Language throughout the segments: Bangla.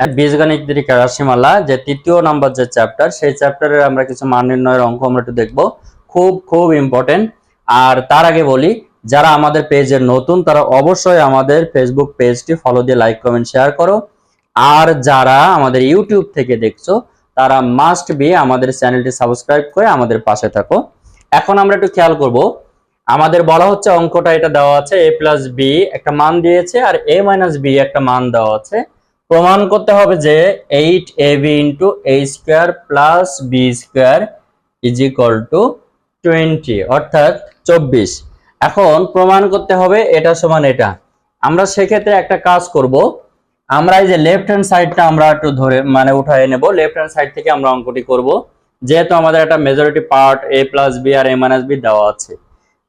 বীজগণিত রাশিমালা যে তৃতীয় নাম্বার যে চ্যাপ্টার সেই চ্যাপ্টারের আমরা কিছু মান নির্ণয়ের অঙ্ক আমরা একটু দেখব। খুব খুব ইম্পর্টেন্ট আর তার আগে বলি, যারা আমাদের পেজের নতুন, তারা অবশ্যই আমাদের ফেসবুক পেজটি ফলো দিয়ে লাইক কমেন্ট শেয়ার করো। আর যারা আমাদের ইউটিউব থেকে দেখছ, তারা মাস্ট বি আমাদের চ্যানেলটি সাবস্ক্রাইব করে আমাদের পাশে থাকো। এখন আমরা একটু খেয়াল করব, আমাদের বলা হচ্ছে অঙ্কটা এটা দেওয়া আছে এ প্লাস বি একটা মান দিয়েছে, আর এ মাইনাস বি একটা মান দেওয়া আছে। প্রমাণ করতে হবে যে eight a b into a square plus b square is equal to twenty, অর্থাৎ চব্বিশ। এখন প্রমাণ করতে হবে এটা সমান এটা। আমরা সেক্ষেত্রে একটা কাজ করব। আমরা এই যে লেফট হ্যান্ড সাইডটা আমরা একটু ধরে মানে উঠায় নেব। লেফট হ্যান্ড সাইড থেকে আমরা অঙ্কটি করব। যেহেতু আমাদের একটা majority part a plus b R A minus B দেওয়া আছে।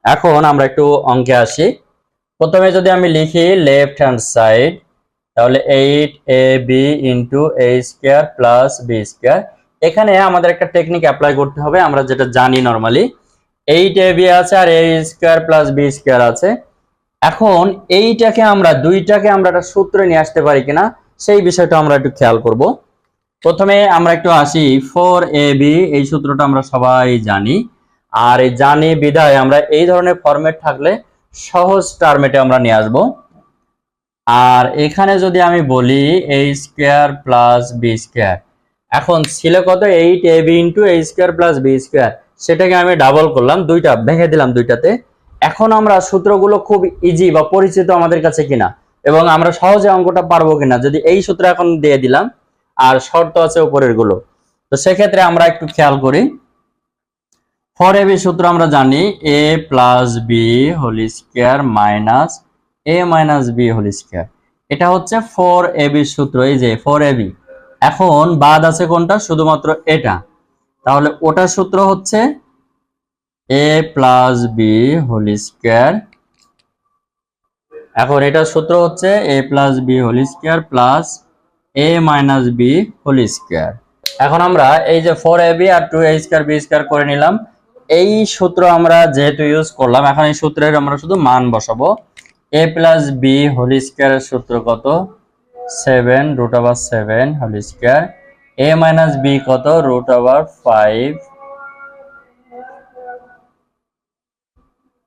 এখন আমরা একটু অঙ্কে আসি। প্রথমে যদি আমি লিখি লেফট হ্যান্ড সাইড তাহলে eight a b into a square plus b square এখানে আমাদের একটা টেকনিক অ্যাপ্লাই করতে হবে, আমরা যেটা জানি নর্মালি এইট এ বি আছে আর a square plus b square আছে। এখন এইটাকে আমরা, দুইটাকে আমরা একটা সূত্রে নিয়ে আসতে পারি কিনা, সেই বিষয়টা আমরা একটু খেয়াল করব। প্রথমে আমরা একটু আসি ফোর এ বি এই সূত্রটা আমরা সবাই জানি। আর এই জানি বিধায় আমরা এই ধরনের ফরম্যাট থাকলে সহজ টার্মেটে আমরা নিয়ে আসব। আর এখানে যদি আমি বলি a square plus b square এখন ছিল কত? Eight a b into a square plus b square সেটাকে আমি ডাবল করলাম, দুইটা, ভেঙে দিলাম দুইটাতে। এখন আমরা সূত্রগুলো খুব ইজি বা পরিচিত আমাদের কাছে কিনা, এবং আমরা সহজে অঙ্কটা পারব কিনা, যদি এই সূত্র এখন দিয়ে দিলাম, আর শর্ত আছে উপরেরগুলো তো সেক্ষেত্রে আমরা একটু খেয়াল করি। ফর এ বি সূত্র আমরা জানি a plus b whole square minus a minus b whole square এটা হচ্ছে ফোর এ বি সূত্র, এই যে ফোর এ বি এখন বাদ আছে কোনটা? শুধুমাত্র এটা। তাহলে ওটার সূত্র হচ্ছে a plus b whole square এখন এটার সূত্র হচ্ছে a plus b whole square plus a minus b whole square এখন আমরা এই যে four A B R two a square b square করে নিলাম। এই সূত্র আমরা যেহেতু ইউজ করলাম, এখন এই সূত্রের আমরা শুধু মান বসাবো। এ প্লাস বি হোল স্কোয়ারের সূত্র কত? Seven root over seven whole square a minus b কত? রুট ওভার ফাইভ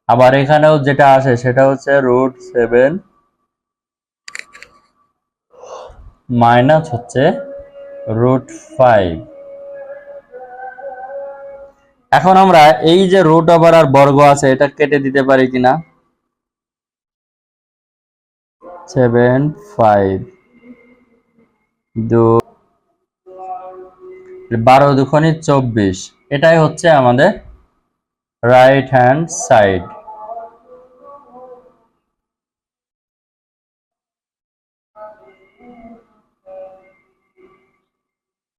আবার এখানেও যেটা আসে সেটা হচ্ছে রুট সেভেন মাইনাস হচ্ছে রুট ফাইভ এখন আমরা এই যে রুট ওভার আর বর্গ আছে, এটা কেটে দিতে পারি কিনা? সেভেন ফাইভ দু বারো দুখনি চব্বিশ। এটাই হচ্ছে আমাদের রাইট হ্যান্ড সাইড